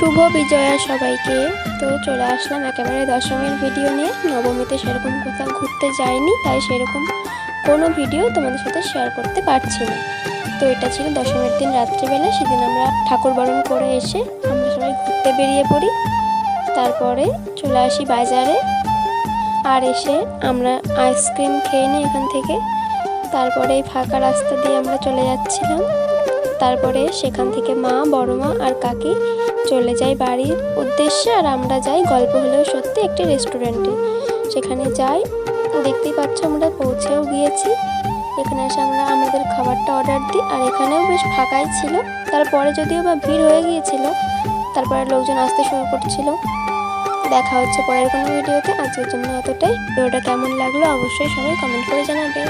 শুভ বিজয়া সবাইকে। তো চলে আসলাম একেবারে দশমীর ভিডিও নিয়ে। নবমীতে সেরকম কোথাও ঘুরতে যাইনি, তাই সেরকম কোনো ভিডিও তোমাদের সাথে শেয়ার করতে পারছি না। তো এটা ছিল দশমীর দিন রাত্রিবেলা, সেদিন আমরা ঠাকুর বরণ করে এসে আমরা সবাই ঘুরতে বেরিয়ে পড়ি। তারপরে চলে আসি বাজারে আর এসে আমরা আইসক্রিম খেয়ে নিই এখান থেকে। তারপরে এই ফাঁকা রাস্তা দিয়ে আমরা চলে যাচ্ছিলাম। তারপরে সেখান থেকে মা বড় মা আর কাকি চলে যায় বাড়ির উদ্দেশ্যে আর আমরা যাই গল্প হলেও সত্যি একটি রেস্টুরেন্টে। সেখানে যাই, দেখতেই পাচ্ছ আমরা পৌঁছেও গিয়েছি। এখানে এসে আমরা আমাদের খাবারটা অর্ডার দিই আর এখানেও বেশ ফাঁকাই ছিল। তারপরে যদিও বা ভিড় হয়ে গিয়েছিল, তারপরে লোকজন আসতে শুরু করছিল। দেখা হচ্ছে পরের কোনো ভিডিওতে। আজকের জন্য এতটাই। ভিডিওটা কেমন লাগল অবশ্যই সবাই কমেন্ট করে জানাবে।